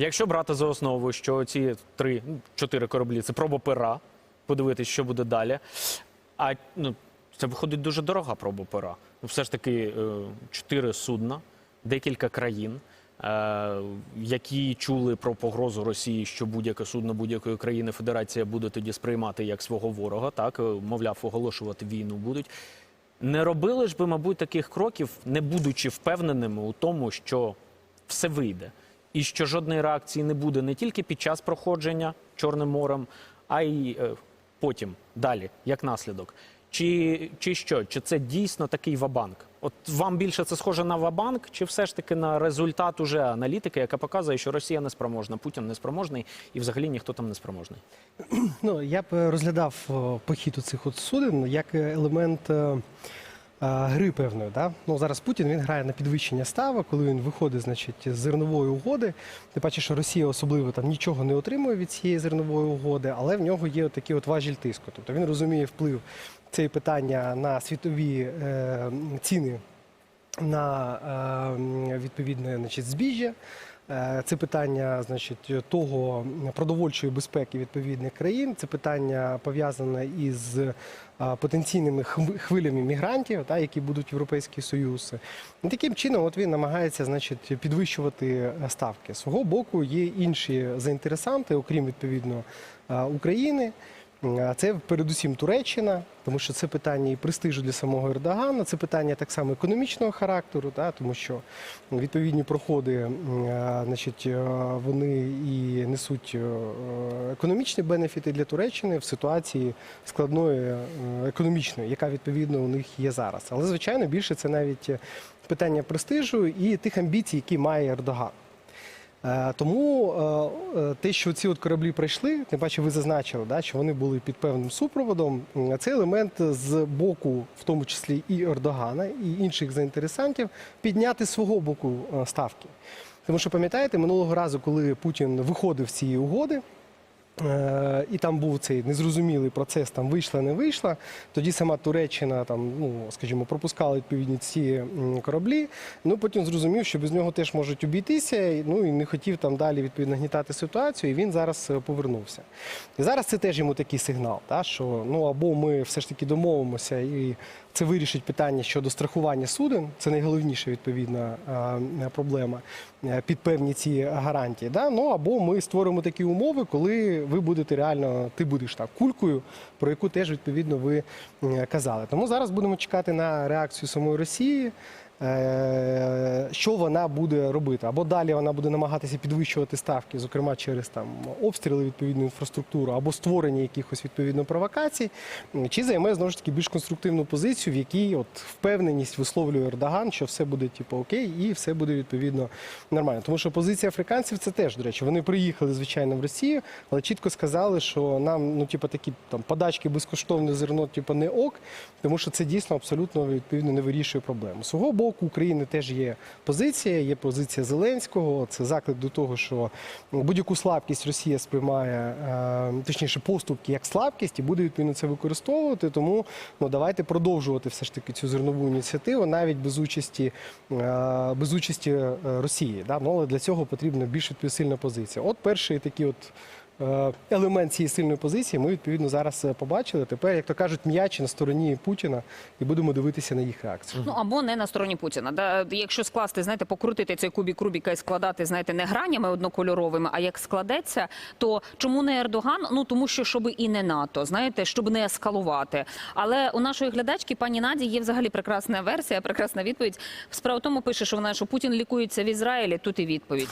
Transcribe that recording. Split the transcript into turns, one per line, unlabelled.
Якщо брати за основу, що ці три, ну, кораблі це проба пера, подивитись, що буде далі. А ну, це виходить дуже дорога проба пера. Ну, все ж таки, е, чотири судна, декілька країн, е, які чули про погрозу Росії, що будь-яке судно будь-якої країни Федерація буде тоді сприймати як свого ворога, так, е, мовляв, оголошувати війну будуть. Не робили ж би, мабуть, таких кроків, не будучи впевненими у тому, що все вийде, і що жодної реакції не буде не тільки під час проходження Чорним морем, а й е, потім, далі, як наслідок. Чи, чи що? Чи це дійсно такий вабанк? От вам більше це схоже на вабанк, чи все ж таки на результат уже аналітики, яка показує, що Росія неспроможна, Путін неспроможний і взагалі ніхто там не спроможний?
Ну, я б е, розглядав похід у цих от суден як е, елемент е, е, гри певної. Да? Ну, зараз Путін він грає на підвищення ставок, коли він виходить значить, з зернової угоди. Ти бачиш, що Росія особливо там нічого не отримує від цієї зернової угоди, але в нього є такий от важіль тиску. Тобто він розуміє вплив цієї питання на світові е, ціни на е, відповідне значить, збіжжя. Е, Це питання значить, того продовольчої безпеки відповідних країн. Це питання пов'язане із е, потенційними хвилями мігрантів, та, які будуть в Європейський Союз. І таким чином от він намагається значить, підвищувати ставки. З свого боку є інші заінтересанти, окрім відповідно е, України. А Це передусім Туреччина, тому що це питання і престижу для самого Ердогана, це питання так само економічного характеру, та, тому що відповідні проходи, значить, е, вони і несуть е, економічні бенефіти для Туреччини в ситуації складної е, економічної, яка відповідно у них є зараз. Але звичайно більше це навіть питання престижу і тих амбіцій, які має Ердоган. Е, Тому е, е, те, що ці от кораблі прийшли, тим паче ви зазначили, да, що вони були під певним супроводом. Цей Це елемент з боку, в тому числі і Ердогана, і інших заінтересантів, підняти свого боку ставки. Тому що пам'ятаєте, минулого разу, коли Путін виходив з цієї угоди. Е, І там був цей незрозумілий процес, там вийшла, не вийшла. Тоді сама Туреччина, там, ну скажімо, пропускала відповідні ці кораблі. Ну потім зрозумів, що без нього теж можуть обійтися. Ну і не хотів там далі відповідно гнітати ситуацію. І він зараз е, повернувся. І зараз це теж йому такий сигнал, та, що ну або ми все ж таки домовимося і. Це вирішить питання щодо страхування суден. Це найголовніша відповідна проблема е, під певні ці гарантії. Да? Ну або ми створимо такі умови, коли ви будете реально, ти будеш так кулькою, про яку теж відповідно ви казали. Тому зараз будемо чекати на реакцію самої Росії. Е, Що вона буде робити? Або далі вона буде намагатися підвищувати ставки, зокрема через там обстріли відповідну інфраструктуру, або створення якихось відповідно провокацій, чи займе знову ж таки більш конструктивну позицію, в якій от впевненість висловлює Ердоган, що все буде типу окей, і все буде відповідно нормально. Тому що позиція африканців це теж до речі. Вони приїхали звичайно в Росію, але чітко сказали, що нам ну типу такі там подачки безкоштовне зерно, типу не ок, тому що це дійсно абсолютно відповідно не вирішує проблему. Свого боку України теж є позиція, є позиція Зеленського. Це заклик до того, що будь-яку слабкість Росія сприймає, е, точніше, поступки як слабкість, і буде відповідно це використовувати. Тому ну давайте продовжувати все ж таки цю зернову ініціативу, навіть без участі е, без участі е, Росії. Да? Ну, але для цього потрібна більш відповідь сильна позиція. От перший такий от. Е, Елемент цієї сильної позиції ми відповідно зараз е, побачили. Тепер, як то кажуть, м'яч на стороні Путіна, і будемо дивитися на їх реакцію.
Ну або не на стороні Путіна. Да, якщо скласти, знаєте, покрутити цей кубік Рубіка і складати, знаєте, не гранями однокольоровими, а як складеться, то чому не Ердоган? Ну тому що щоб і не НАТО, знаєте, щоб не ескалувати. Але у нашої глядачки пані Наді є взагалі прекрасна версія, прекрасна відповідь. Справа в тому пише, що вона що Путін лікується в Ізраїлі. Тут і відповідь.